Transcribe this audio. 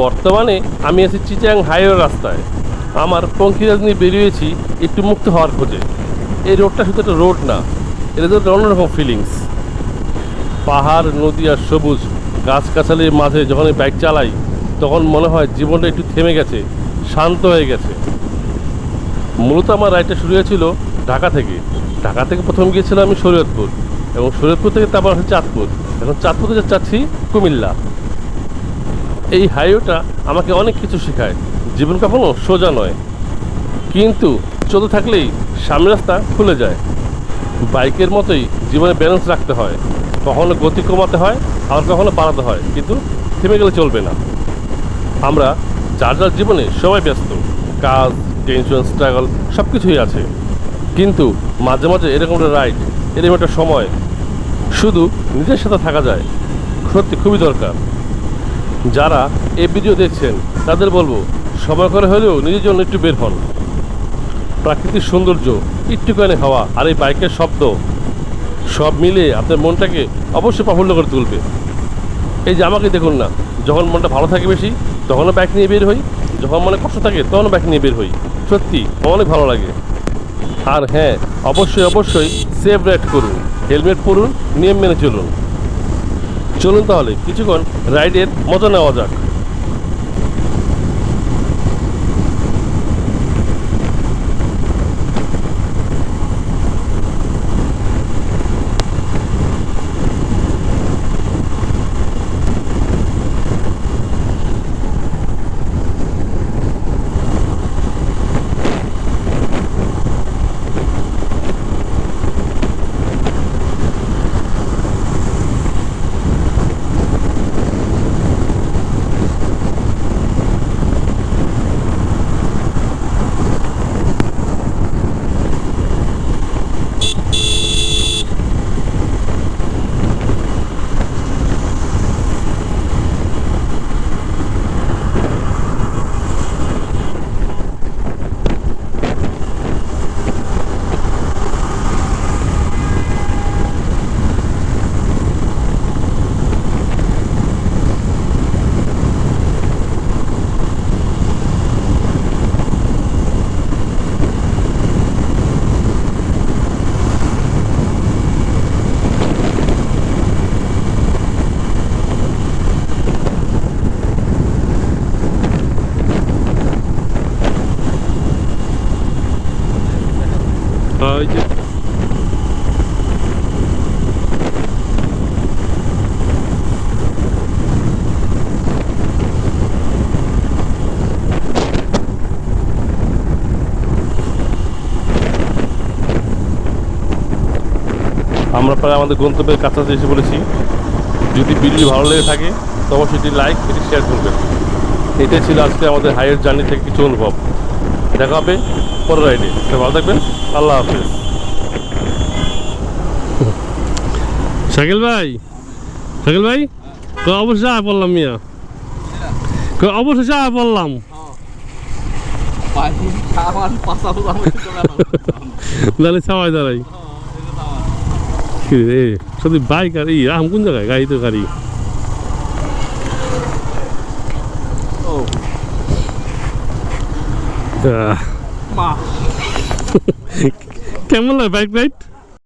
বর্তমানে আমি আছি চিচাং হাইওয়ে রাস্তায়। আমার পঙ্খিরাজ নিয়ে বেরিয়েছি একটু মুক্ত হওয়ার খোঁজে। এই রোডটা শুধু একটা রোড না, এটা তো অন্যরকম ফিলিংস পাহাড়, নদী আর সবুজ গাছগাছালির মাঝে যখন বাইক চালাই, তখন মনে হয় জীবনটা একটু থেমে গেছে, শান্ত হয়ে গেছে। মূলত আমার রাইডটা শুরু হয়েছিল ঢাকা থেকে। ঢাকা থেকে প্রথম গিয়েছিলাম আমি শরীয়তপুর এবং শরীয়তপুর থেকে তারপর হচ্ছে চাঁদপুর। এখন চাঁদপুর থেকে যাচ্ছি কুমিল্লা। এই হাইওয়েটা আমাকে অনেক কিছু শেখায়। জীবন কখনো সোজা নয়। কিন্তু চলতে থাকলেই সামনের রাস্তা খুলে যায়। বাইকের মতোই জীবনে ব্যালেন্স রাখতে হয়। কখনো গতি কমাতে হয় আর কখনো বাড়াতে হয়। কিন্তু থেমে গেলে চলবে না। আমরা যার যার জীবনে সবাই ব্যস্ত। কাজ টেনশন স্ট্রাগল সব কিছুই আছে। কিন্তু মাঝে মাঝে এরকম একটা রাইড এরকম একটা সময়, শুধু নিজের সাথে থাকা যায়। সত্যি খুবই দরকার। যারা এই ভিডিও দেখছেন, তাদের বলব, সময় করে হলেও নিজের জন্য একটু বের হন। প্রাকৃতিক সৌন্দর্য, একটুখানি হাওয়া আর এই বাইকের শব্দ, সব মিলিয়ে আপনার মনটাকে অবশ্যই প্রফুল্ল করে তুলবে। এই যে আমাকে দেখুন না, যখন মনটা ভালো থাকে বেশি, তখনও বাইক নিয়ে বের হই, যখন মনে কষ্ট থাকে, তখনও বাইক নিয়ে বের হই। সত্যি, অনেক ভালো লাগে। আর হ্যাঁ অবশ্যই অবশ্যই, সেফ রাইড করুন, হেলমেট পরুন, নিয়ম মেনে চলুন। চলুন তাহলে কিছুক্ষণ রাইডের মজা নেওয়া যাক। যে আমরা প্রায় আমাদের গন্তব্যের কাছাকাছি এসে বলেছি যদি ভিডিও ভালো লেগে থাকে, তো অবশ্যই লাইক এটি শেয়ার করবেন। এটাই ছিল আজকে আমাদের হাইয়ের জার্নি থেকে কিছু অনুভব। দেখা হবে পরের রাইডে ভালো থাকবেন। আল্লাহ হাফেজ। শাকিল ভাই শাকিল ভাই অবশ্যই আয় বললাম মিয়া। অবশ্যই আয় বললাম সত্যি বাইক আর এই আম কোন জায়গায়? গাড়ি তো গাড়ি। কেমন লাগে বাইক রাইড